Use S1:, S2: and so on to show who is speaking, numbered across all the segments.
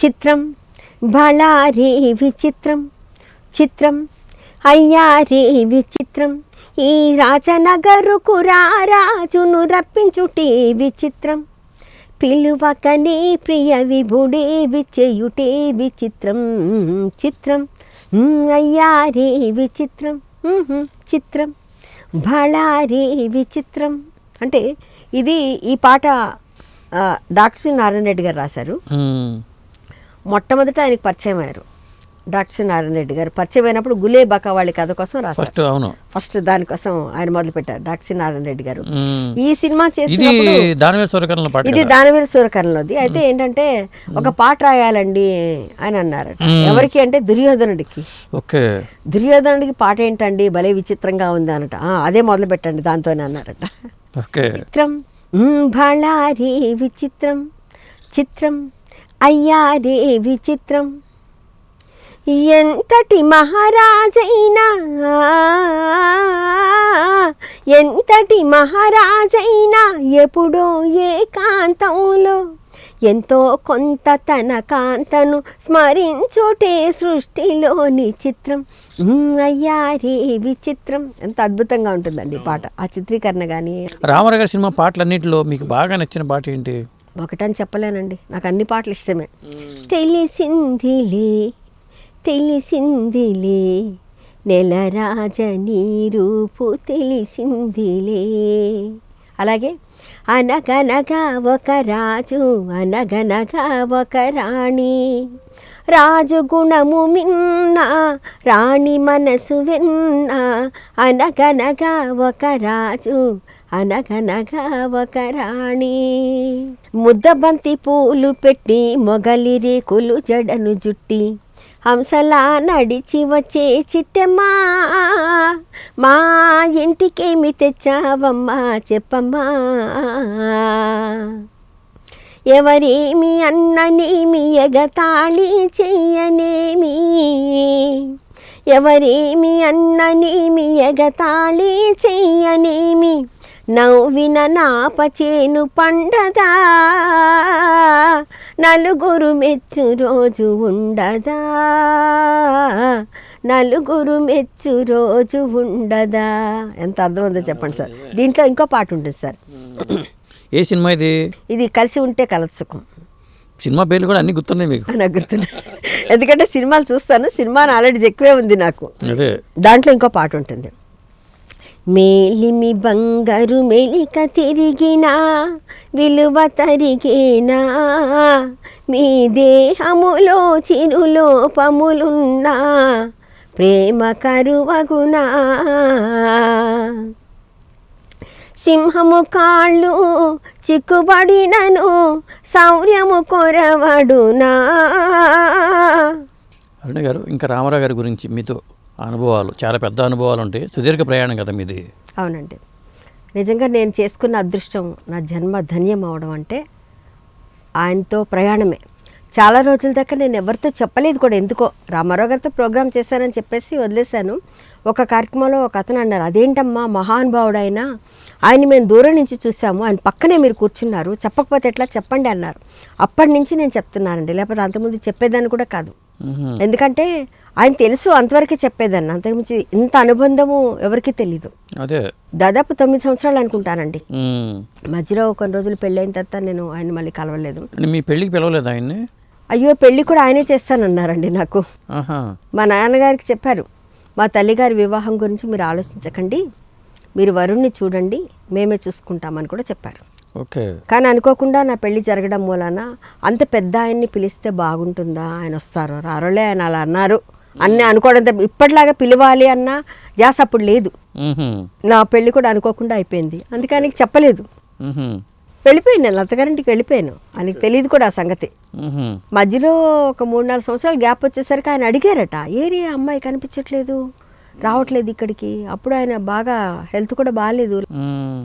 S1: చిత్రం బళారే విచిత్రం చిత్రం అయ్యారే విచిత్రం ఈ రాజనగరుకు రాజును రప్పించుటే విచిత్రం పిలువకనే ప్రియ విభుడే విచేయుటే విచిత్రం చిత్రం ఉమ్, అయ్యారే విచిత్రం చిత్రం బళారే విచిత్రం అంటే ఇది ఈ పాట డాక్టర్ నారాయణ రెడ్డి గారు రాశారు. మొట్టమొదట ఆయనకు పరిచయం అయ్యారు. డాక్టర్ నారాయణ రెడ్డి గారు. పరిచయం అయినప్పుడు గులే బకా వాళ్ళ కథ కోసం రాశారు.
S2: ఫస్ట్ అవును.
S1: ఫస్ట్ దానికోసం ఆయన మొదలు పెట్టారు డాక్టర్ నారాయణ రెడ్డి గారు. ఈ సినిమా
S2: పాట
S1: ఇది? దానవీర సూరకర్ణలోది అయితే ఏంటంటే ఒక పాట రాయాలండి అని అన్నారట ఎవరికి అంటే దుర్యోధనుడికి.
S2: ఓకే.
S1: దుర్యోధనుడికి పాట ఏంటండి? భలే విచిత్రంగా ఉంది అనట "ఆ, అదే మొదలు పెట్టండి దాంతోనే అన్నారట. చిత్రం భళారే విచిత్రం చిత్రం అయ్యారే విచిత్రం. ఎంతటి మహారాజైనా ఎంతటి మహారాజైనా ఎప్పుడో ఏకాంతంలో ఎంతో కొంత తన కాంతను స్మరించుటే సృష్టిలోని చిత్రం అయ్యా అయ్యారే విచిత్రం. ఎంత అద్భుతంగా ఉంటుందండి పాట. ఆ చిత్రీకరణ కానీ
S2: రామారావు గారి సినిమా పాటలన్నింటిలో మీకు బాగా నచ్చిన పాట ఏంటి?
S1: ఒకటని చెప్పలేనండి. నాకు అన్ని పాటలు ఇష్టమే. తెలిసిందిలే తెలిసిందిలే నెల రాజని రూపు తెలిసిందిలే. అలాగే అనగనగా ఒక రాజు అనగనగా ఒక రాణి. రాజు గుణము మిన్న రాణి మనసు వెన్న అనగనగా ఒక రాజు అనగనగా ఒక రాణి ముద్దబంతి పూలు పెట్టి మొగలి రేకులు జడను జుట్టి హంసలా నడిచి వచ్చే చిట్టమ్మా. మా ఇంటికేమి తెచ్చావమ్మా చెప్పమ్మా. ఎవరేమి అన్ననేమి ఎగతాళి చెయ్యనేమి. ఎవరేమి అన్ననేమి ఎగతాళి చెయ్యనేమి. నవ్విన నాపచేను పండదా? నలుగురు మెచ్చు రోజు ఉండదా? నలుగురు మెచ్చు రోజు ఉండదా? ఎంత అర్థం ఉందో చెప్పండి సార్. దీంట్లో ఇంకో పాట ఉంటుంది సార్.
S2: ఏ సినిమా ఇది?
S1: ఇది కలిసి ఉంటే కలదు సుఖం.
S2: సినిమా పేర్లు కూడా అన్ని గుర్తున్నాయి మీకు.
S1: నాకు గుర్తున్నాయి. ఎందుకంటే సినిమాలు చూస్తాను సినిమా నాలెడ్జ్ ఎక్కువే ఉంది నాకు.
S2: అదే.
S1: దాంట్లో ఇంకో పాట ఉంటుంది. మేలిమి బంగారు మెలిక తిరిగినా విలువ తరిగేనా? మీ దేహములో చిరులోపములున్నా ప్రేమ కరువగునా? సింహము కాళ్ళు చిక్కుబడినను శౌర్యము కొరవడునా?
S2: అరుణ గారు ఇంకా రామారావు గారి గురించి మీతో అనుభవాలు చాలా పెద్ద అనుభవాలు ఉంటాయి సుదీర్ఘ ప్రయాణం కదా మీది.
S1: అవునండి. నిజంగా నేను చేసుకున్న అదృష్టం నా జన్మ ధన్యం అవడం అంటే ఆయనతో ప్రయాణమే. చాలా రోజుల దాకా నేను ఎవరితో చెప్పలేదు కూడా ఎందుకో రామారావు గారితో ప్రోగ్రామ్ చేశానని చెప్పేసి వదిలేశాను. ఒక కార్యక్రమంలో ఒక అతను అన్నారు అదేంటమ్మా మహానుభావుడు ఆయన ఆయన మేము దూరం నుంచి చూసాము ఆయన పక్కనే మీరు కూర్చున్నారు చెప్పకపోతే ఎట్లా చెప్పండి అన్నారు. అప్పటి నుంచి నేను చెప్తున్నానండి లేకపోతే అంతకుముందు చెప్పేదాన్ని కూడా కాదు. ఎందుకంటే ఆయన తెలుసు అంతవరకే చెప్పేదాన్ని. అంతకుమించి ఇంత అనుబంధము ఎవరికీ తెలీదు.
S2: అదే.
S1: దాదాపు తొమ్మిది సంవత్సరాలు అనుకుంటానండి. మధ్యలో కొన్ని రోజులు పెళ్ళైన తర్వాత నేను ఆయన మళ్ళీ కలవలేదు.
S2: మీ పెళ్ళికి పిలవలేదు ఆయన్ని?
S1: అయ్యో పెళ్ళి కూడా ఆయనే చేస్తానన్నారండి నాకు. మా నాన్నగారికి చెప్పారు మా తల్లిగారి వివాహం గురించి మీరు ఆలోచించకండి. మీరు వరుణ్ణి చూడండి. మేమే చూసుకుంటామని కూడా చెప్పారు.
S2: ఓకే.
S1: కానీ అనుకోకుండా నా పెళ్ళి జరగడం మూలాన అంత పెద్ద ఆయన్ని పిలిస్తే బాగుంటుందా? ఆయన వస్తారో. రారోలే ఆయన అలా అన్నారు. అన్నీ అనుకోవడం ఇప్పటిలాగా పిలవాలి అన్న జాస్ అప్పుడు లేదు. నా పెళ్ళి కూడా అనుకోకుండా అయిపోయింది. అందుకే ఆయనకి చెప్పలేదు. వెళ్ళిపోయాను నేను. అత్తగారింటికి వెళ్ళిపోయాను. ఆయనకి తెలియదు కూడా ఆ సంగతి. మధ్యలో ఒక మూడు నాలుగు సంవత్సరాలు గ్యాప్ వచ్చేసరికి ఆయన అడిగారట ఏరి అమ్మాయి కనిపించట్లేదు? రావట్లేదు ఇక్కడికి? అప్పుడు ఆయన బాగా హెల్త్ కూడా బాగాలేదు.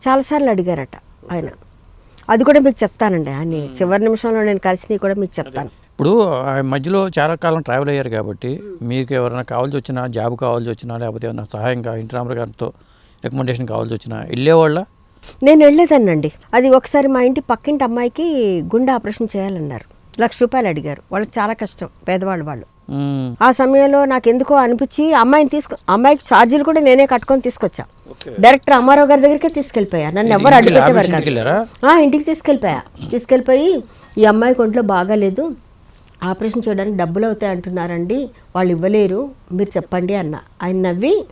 S1: చాలాసార్లు అడిగారట ఆయన. అది కూడా మీకు చెప్తానండి ఆయన చివరి నిమిషంలో నేను కలిసినవి కూడా మీకు చెప్తాను.
S2: ఇప్పుడు ఆ మధ్యలో చాలా కాలం ట్రావెల్ అయ్యారు కాబట్టి మీకు ఎవరైనా కావాల్సి వచ్చినా జాబ్ కావాల్సి వచ్చినా లేకపోతే ఏమైనా సహాయం కా ఇంటి రామారావు గారితో రికమెండేషన్ కావాల్సి వచ్చినా వెళ్ళేవాళ్ళ?
S1: నేను వెళ్ళేదానండి అది ఒకసారి మా ఇంటి పక్కింటి అమ్మాయికి గుండె ఆపరేషన్ చేయాలన్నారు. లక్ష రూపాయలు అడిగారు. వాళ్ళకి చాలా కష్టం పేదవాళ్ళు వాళ్ళు. ఆ సమయంలో నాకు ఎందుకో అనిపించి అమ్మాయిని తీసుకో అమ్మాయికి ఛార్జీలు కూడా నేనే కట్టుకొని తీసుకొచ్చా.
S2: ఓకే.
S1: డైరెక్టర్ అమ్మారావు గారి దగ్గరికి తీసుకెళ్ళిపోయా. నన్ను ఎవరు అడ్డుపెట్టేవారు
S2: ఇంటికి
S1: కాదు.
S2: వెళ్ళారా?
S1: ఆ, ఇంటికి తీసుకెళ్ళిపోయా. తీసుకెళ్ళిపోయి ఈ అమ్మాయికి ఒంట్లో బాగాలేదు. ఆపరేషన్ చేయడానికి డబ్బులు అవుతాయి అంటున్నారండి. వాళ్ళు ఇవ్వలేరు. మీరు చెప్పండి అన్న. ఆయన నవ్వి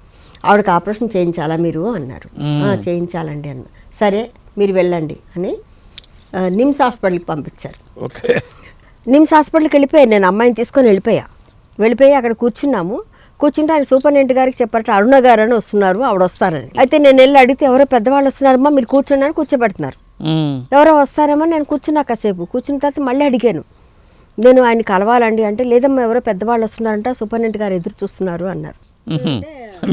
S1: ఆవిడకి ఆపరేషన్ చేయించాలా మీరు? అన్నారు. "ఆ, చేయించాలండి అన్న. సరే మీరు వెళ్ళండి అని నిమ్స్ హాస్పిటల్కి పంపించారు.
S2: ఓకే.
S1: నిమ్స్ హాస్పిటల్కి వెళ్ళిపోయాను. నేను అమ్మాయిని తీసుకొని వెళ్ళిపోయా. వెళ్ళిపోయి అక్కడ కూర్చున్నాము. కూర్చుంటే ఆయన సూపరింటెండెంట్ గారికి చెప్పారట అరుణ గారు అని వస్తున్నారు ఆవిడ వస్తారని. అయితే నేను వెళ్ళి అడిగితే ఎవరో పెద్దవాళ్ళు వస్తున్నారమ్మా మీరు కూర్చోండి అని కూర్చోబెడుతున్నారు. ఎవరో వస్తారేమో నేను కూర్చున్నా కాసేపు. కూర్చున్న తర్వాత మళ్ళీ అడిగాను. నేను ఆయన కలవాలండి అంటే లేదమ్మా ఎవరో పెద్దవాళ్ళు వస్తున్నారంట సూపరింటెండెంట్ గారు ఎదురు చూస్తున్నారు అన్నారు.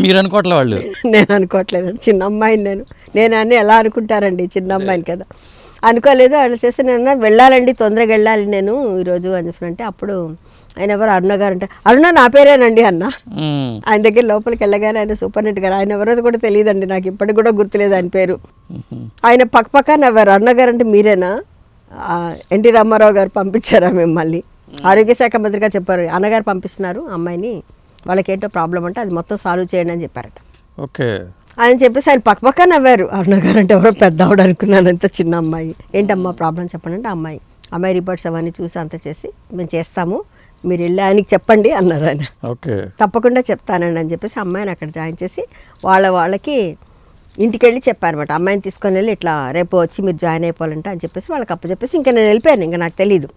S2: మీరు అనుకోవట్లే వాళ్ళు.
S1: నేను అనుకోవట్లేదు చిన్న అమ్మాయిని నేను నేను అని ఎలా అనుకుంటారండి చిన్న అమ్మాయిని కదా. అనుకోలేదు. వాళ్ళు చేస్తే నేను అన్నా, వెళ్ళాలండి తొందరగా వెళ్ళాలి నేను ఈరోజు అని చెప్పి అంటే అప్పుడు ఆయన ఎవరు అరుణ గారు అంటే అరుణ నా పేరేనండి అన్న. ఆయన దగ్గర లోపలికి వెళ్ళగానే ఆయన సూపరింటెండెంట్ గారు. ఆయన ఎవరో కూడా తెలియదండి నాకు ఇప్పటికి కూడా గుర్తులేదు ఆయన పేరు. ఆయన పక్క పక్క నవ్వారు అరుణ గారు అంటే మీరేనా? ఎన్టీ రామారావు గారు పంపించారా మిమ్మల్ని? ఆరోగ్య శాఖ మంత్రిగా చెప్పారు. అన్నగారు పంపిస్తున్నారు అమ్మాయిని. వాళ్ళకి ఏంటో ప్రాబ్లం అంటే అది మొత్తం సాల్వ్ చేయండి అని చెప్పారట.
S2: ఓకే.
S1: ఆయన చెప్పేసి ఆయన పక్క పక్క నవ్వారు. అరుణ గారు అంటే ఎవరో పెద్ద ఆవిడ అనుకున్నాను అంత చిన్న అమ్మాయి. ఏంటమ్మా ప్రాబ్లం చెప్పండి అంటే అమ్మాయి. అమ్మాయి రిపోర్ట్స్ అవన్నీ చూసి అంత చేసి మేము చేస్తాము మీరు వెళ్ళి ఆయనకి చెప్పండి అన్నారు ఆయన.
S2: ఓకే.
S1: తప్పకుండా చెప్తానండి అని చెప్పేసి అమ్మాయిని అక్కడ జాయిన్ చేసి వాళ్ళ వాళ్ళకి ఇంటికి వెళ్ళి చెప్పారనమాట అమ్మాయిని తీసుకొని వెళ్ళి ఇట్లా రేపు వచ్చి మీరు జాయిన్ అయిపోవాలంటే అని చెప్పేసి వాళ్ళకి అప్పు చెప్పేసి ఇంకా నేను వెళ్ళిపోయాను. ఇంకా నాకు తెలియదు.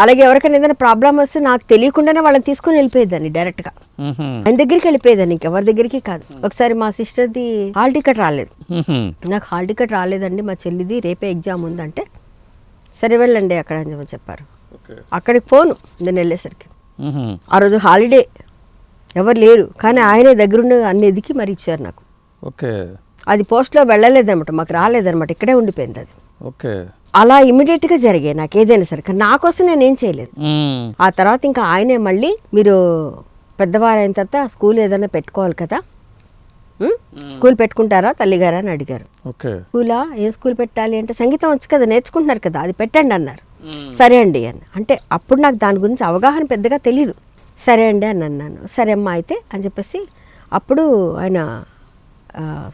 S1: అలాగే ఎవరికైనా ఏదైనా ప్రాబ్లం వస్తే నాకు తెలియకుండానే వాళ్ళని తీసుకొని వెళ్ళిపోయేదాన్ని డైరెక్ట్గా.
S2: మ్మ్.
S1: ఆయన దగ్గరికి వెళ్ళిపోయేదాన్ని ఇంకెవరి దగ్గరికి కాదు. ఒకసారి మా సిస్టర్ది హాల్ టికెట్ రాలేదు. నాకు హాల్ టికెట్ రాలేదండి. మా చెల్లిది రేపే ఎగ్జామ్ ఉందంటే సరే వెళ్ళండి అక్కడ అని చెప్పి చెప్పారు.
S2: ఓకే.
S1: అక్కడికి ఫోను నేను వెళ్ళేసరికి. ఆ రోజు హాలిడే. ఎవరు లేరు. కానీ ఆయనే దగ్గరుండి అన్ని ఎదికి మరి ఇచ్చారు నాకు.
S2: ఓకే.
S1: అది పోస్ట్లో వెళ్ళలేదన్నమాట మాకు రాలేదన్నమాట ఇక్కడే ఉండిపోయింది అది.
S2: ఓకే.
S1: అలా ఇమీడియట్గా జరిగాయి నాకు ఏదైనా సరే కానీ నా కోసం నేను ఏం చేయలేదు. ఆ తర్వాత ఇంకా ఆయనే మళ్ళీ మీరు పెద్దవారు అయిన తర్వాత స్కూల్ ఏదైనా పెట్టుకోవాలి కదా? స్కూల్ పెట్టుకుంటారా తల్లిగారా అని అడిగారు.
S2: ఓకే.
S1: స్కూలా? ఏం స్కూల్ పెట్టాలి అంటే సంగీతం వచ్చు కదా నేర్చుకుంటున్నారు కదా అది పెట్టండి అన్నారు. సరే అండి అని అంటే అప్పుడు నాకు దాని గురించి అవగాహన పెద్దగా తెలియదు సరే అండి అని అన్నాను. సరే అమ్మా అయితే అని చెప్పేసి అప్పుడు ఆయన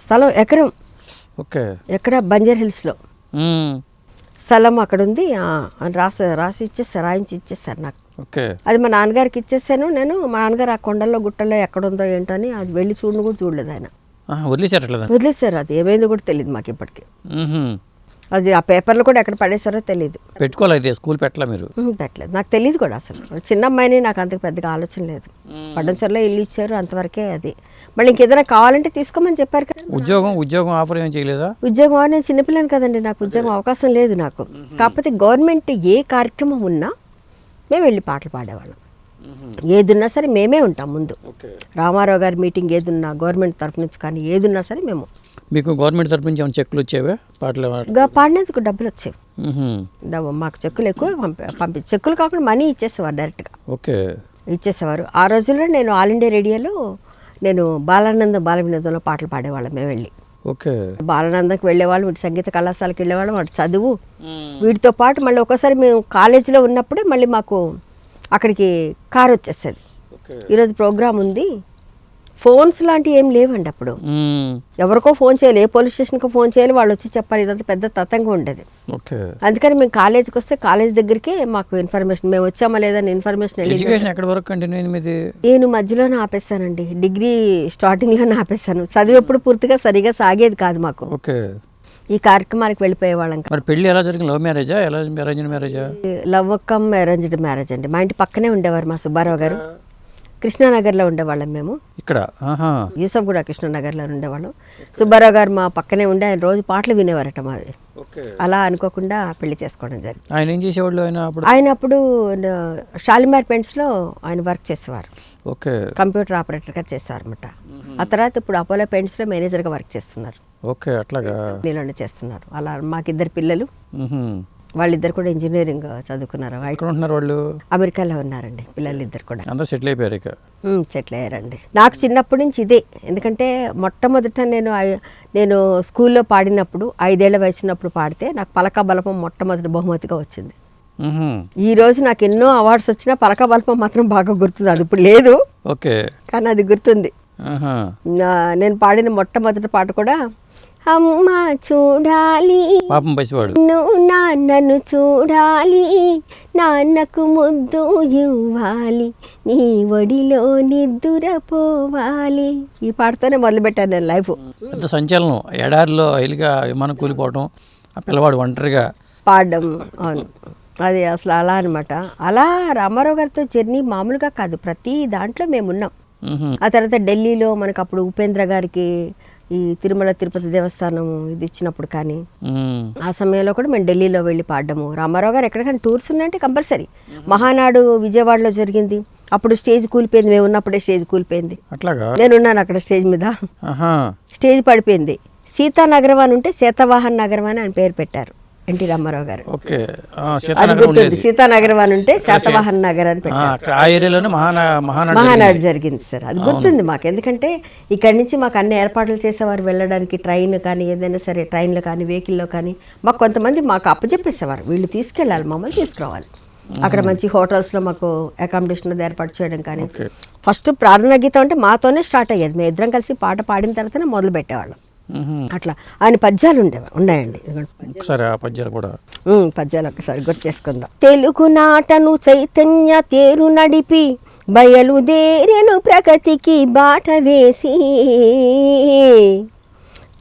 S1: స్థలం ఎకరం
S2: ఓకే.
S1: ఎక్కడ? బంజర్ హిల్స్లో. స్థలం అక్కడ ఉంది రాసి రాసి ఇచ్చేస్తారు రాయించి ఇచ్చేస్తారు నాకు.
S2: ఓకే.
S1: అది మా నాన్నగారికి ఇచ్చేసాను. నేను మా నాన్నగారు ఆ కొండల్లో గుట్టల్లో ఎక్కడుందో ఏంటో అని అది వెళ్ళి చూడను కూడా చూడలేదు ఆయన.
S2: ఆహా, వదిలేసారట్లేదా
S1: వదిలేశారు అది. ఏమైందో కూడా తెలియదు మాకు ఇప్పటికి. అది ఆ పేపర్లు కూడా ఎక్కడ పడేశారో తెలియదు
S2: పెట్టుకోవాలి అయితే స్కూల్ పెట్టలే మీరు?
S1: పెట్టలేదు. నాకు తెలియదు కూడా అసలు. చిన్న అమ్మాయిని నాకు అంత పెద్దగా ఆలోచన లేదు. పడ్డంచర్లో ఇల్లు ఇచ్చారు అంతవరకే అది. మళ్ళీ ఇంకేదైనా కావాలంటే తీసుకోమని చెప్పారు కదా.
S2: ఉద్యోగం ఉద్యోగం ఆఫర్ ఏం చేయలేదా?
S1: ఉద్యోగం నేను చిన్నపిల్లని కదండి. నాకు ఉద్యోగం అవకాశం లేదు నాకు. కాకపోతే గవర్నమెంట్ ఏ కార్యక్రమం ఉన్నా మేము వెళ్ళి పాటలు పాడేవాళ్ళం. ఏదున్నా సరే మేమే ఉంటాం ముందు. రామారావు గారి మీటింగ్ ఏదున్నా గవర్నమెంట్ తరఫు నుంచి కానీ ఏదున్నా సరే మేము
S2: మీకు గవర్నమెంట్ తరపు నుంచి ఏమైనా చెక్కులు వచ్చేవా? పాటలు
S1: పాడినందుకు డబ్బులు వచ్చేవి. మాకు చెక్కులు ఎక్కువ పంపి చెక్కులు కాకుండా మనీ ఇచ్చేసేవారు డైరెక్ట్గా.
S2: ఓకే.
S1: ఇచ్చేసేవారు. ఆ రోజుల్లో నేను ఆల్ ఇండియా రేడియోలో నేను బాలానంద బాల వినోదంలో పాటలు పాడేవాళ్ళం మేము వెళ్ళి.
S2: ఓకే.
S1: బాలానందకి వెళ్ళేవాళ్ళం ఇటు సంగీత కళాశాలకు వెళ్ళేవాళ్ళం అటు చదువు. వీటితో పాటు మళ్ళీ ఒకసారి మేము కాలేజీలో ఉన్నప్పుడే మళ్ళీ మాకు అక్కడికి కార్ వచ్చేసేది.
S2: ఓకే.
S1: ఈరోజు ప్రోగ్రామ్ ఉంది. ఫోన్స్ లాంటివి ఏం లేవండి అప్పుడు. ఎవరికో ఫోన్ చేయాలి ఏ పోలీస్ స్టేషన్కో ఫోన్ చేయాలి వాళ్ళు వచ్చి చెప్పాలి. ఇదంతా పెద్ద తతంగా ఉండేది. అందుకని మేము కాలేజీకి వస్తే కాలేజ్ దగ్గరికే మాకు ఇన్ఫర్మేషన్ మేము వచ్చామా లేదని ఇన్ఫర్మేషన్
S2: ఎక్కడి వరకు కంటిన్యూ
S1: నేను మధ్యలోనే ఆపేస్తానండి డిగ్రీ స్టార్టింగ్లోనే ఆపేస్తాను చదువు ఎప్పుడు పూర్తిగా సరిగా సాగేది కాదు మాకు. ఈ కార్యక్రమానికి వెళ్ళిపోయే వాళ్ళం
S2: మరి పెళ్ళి ఎలా జరిగింది? లవ్ మ్యారేజా ఎలా అరేంజ్ మ్యారేజా
S1: లవ్ కమ్ అరేంజ్డ్ మ్యారేజ్ అండి. మా ఇంటి పక్కనే ఉండేవారు మా సుబ్బారావు గారు. కృష్ణానగర్లో ఉండేవాళ్ళం మేము.
S2: ఇక్కడ? ఆహా.
S1: యూసఫ్ కూడా కృష్ణానగర్లో ఉండేవాళ్ళం. సుబ్బారావు గారు మా పక్కనే ఉండే ఆయన రోజు పాటలు వినేవారట మావి.
S2: ఓకే.
S1: అలా అనుకోకుండా పెళ్ళి చేసుకోవడం జరిగింది.
S2: ఆయన ఏం చేసేవాళ్ళు ఆయన అప్పుడు?
S1: ఆయన అప్పుడు న- షాలిమార్ పెయింట్స్లో ఆయన వర్క్ చేసేవారు.
S2: ఓకే.
S1: కంప్యూటర్ ఆపరేటర్గా చేశారన్నమాట. ఆ తర్వాత ఇప్పుడు అపోలో పెయింట్స్లో మేనేజర్గా వర్క్ చేస్తున్నారు.
S2: ఓకే అట్లాగా.
S1: చేస్తున్నారు. అలా మాకిద్దరు పిల్లలు. వాళ్ళిద్దరు కూడా ఇంజనీరింగ్ చదువుకున్నారు.
S2: వాళ్ళు
S1: అమెరికాలో ఉన్నారండి పిల్లలు ఇద్దరు కూడా.
S2: అందరూ సెటిల్ అయిపోయారు ఇక.
S1: సెటిల్ అయ్యారండి. నాకు చిన్నప్పటి నుంచి ఇదే. ఎందుకంటే మొట్టమొదట నేను నేను స్కూల్లో పాడినప్పుడు ఐదేళ్ళ వయసున్నప్పుడు పాడితే నాకు పలక బలపం మొట్టమొదటి బహుమతిగా వచ్చింది. ఈ రోజు నాకు ఎన్నో అవార్డ్స్ వచ్చినా పలక బల్పం మాత్రం బాగా గుర్తుంది. అది ఇప్పుడు లేదు.
S2: ఓకే.
S1: కానీ అది గుర్తుంది. నేను పాడిన మొట్టమొదటి పాట కూడా అమ్మ చూడాలి.
S2: పాపం పసివాడు.
S1: నువ్వు నాన్నను చూడాలి. నాన్నకు ముద్దు ఇవ్వాలి. నీ ఒడిలో నిద్దురపోవాలి ఈ పాటతోనే మొదలుపెట్టాను నేను లైఫ్.
S2: పెద్ద సంచలనం. ఎడారిలో ఎలిగా విమానం కూలిపోవటం ఆ పిల్లవాడు ఒంటరిగా.
S1: పాడడం అవును. అది అసలు అలా అనమాట అలా రామారావు గారితో జర్నీ మామూలుగా కాదు. ప్రతి దాంట్లో మేము ఉన్నాం. ఆ తర్వాత ఢిల్లీలో మనకు అప్పుడు ఉపేంద్ర గారికి ఈ తిరుమల తిరుపతి దేవస్థానం ఇది ఇచ్చినప్పుడు కానీ. ఆ సమయంలో కూడా మేము ఢిల్లీలో వెళ్ళి పాడడము. రామారావు గారు ఎక్కడికైనా టూర్స్ ఉన్నాయంటే కంపల్సరీ. మహానాడు విజయవాడలో జరిగింది. అప్పుడు స్టేజ్ కూలిపోయింది. మేము ఉన్నప్పుడే స్టేజ్ కూలిపోయింది.
S2: అట్లాగా?
S1: నేనున్నాను అక్కడ స్టేజ్ మీద. స్టేజ్ పడిపోయింది. సీతానగరం అని ఉంటే సీతవాహన్ నగరం అని ఆయన పేరు పెట్టారు. ఎన్టీ రామారావు గారు.
S2: ఓకే.
S1: గుర్తుంది. సీతానగరం అని ఉంటే శాతవాహన్ నగర్ అని పెట్టారు.
S2: మహానాడు
S1: జరిగింది. సార్. అది గుర్తుంది మాకు. ఎందుకంటే ఇక్కడి నుంచి మాకు అన్ని ఏర్పాట్లు చేసేవారు వెళ్ళడానికి ట్రైన్ కానీ ఏదైనా సరే ట్రైన్లో కానీ వెహికల్లో కానీ. మాకు కొంతమంది మాకు అప్పచెప్పేసేవారు వీళ్ళు తీసుకెళ్ళాలి మమ్మల్ని తీసుకురావాలి. అక్కడ మంచి హోటల్స్లో మాకు అకామిడేషన్ ఏర్పాటు చేయడం కానీ. ఫస్ట్ ప్రార్థన గీతం అంటే మాతోనే స్టార్ట్ అయ్యేది. మేము ఇద్దరం కలిసి పాట పాడిన తర్వాతనే మొదలు పెట్టేవాళ్ళం. అట్లా. ఆయన పద్యాలు ఉండేవి? ఉన్నాయండి. పద్యాలు.
S2: ఒకసారి ఆ పద్యాలు కూడా.
S1: పద్యాలు ఒకసారి గుర్తు చేసుకుందాం. తెలుగు నాటను చైతన్య తేరు నడిపి బయలుదేరెను ప్రగతికి బాట వేసి.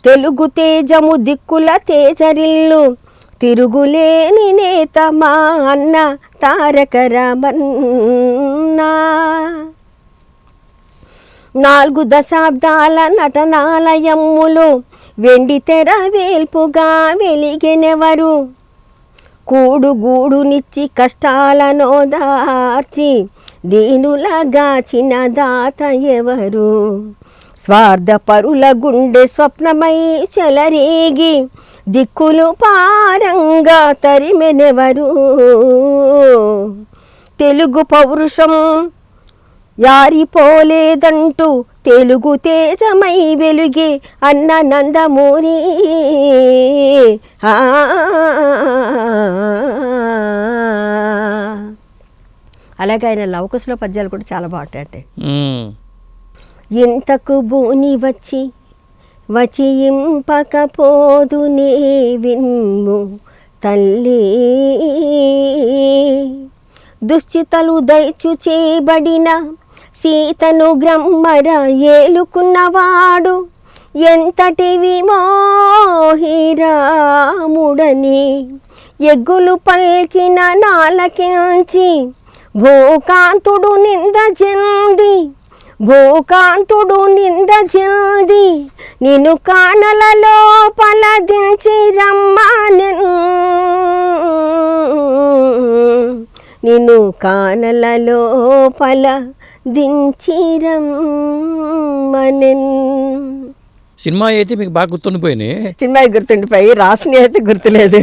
S1: తెలుగు తేజము దిక్కుల తేజరిల్లు తిరుగులేని నేత మా అన్న తారక రామన్నా. నాలుగు దశాబ్దాల నటనాలయమ్ములు వెండి తెర వేల్పుగా వెలిగెనెవరు? కూడు గూడునిచ్చి కష్టాలను దార్చి దీనులగాచిన దాత ఎవరు? స్వార్థపరుల గుండె స్వప్నమై చెలరేగి దిక్కులు పారంగా తరిమెనెవరు? తెలుగు పౌరుషం యారిపోలేదంటూ తెలుగు తేజమై వెలుగే అన్న నందమూరి. అలాగే ఆయన లవకుశలో పద్యాలు కూడా చాలా బాగుంటాయండి
S2: మ్.
S1: ఇంతకు బూని వచ్చి ఇంపకపోదు నీ విన్ము తల్లి దుశ్చితలు దయచు చేయబడిన సీతను గ్రమ్మర ఏలుకున్నవాడు ఎంతటి విమోహిరాముడని. ఎగ్గులు పల్కిన నాలకించి భూకాంతుడు నింద చెంది భూకాంతుడు నింద చెంది నిన్ను కానలలో పలదించి రమ్మనెను. నిన్ను కానలలో పల దించిరమ్మనెన్
S2: సినిమా అయితే మీకు బాగా గుర్తుండిపోయినాయి.
S1: సినిమా గుర్తుండిపోయి రాసిన అయితే గుర్తులేదు.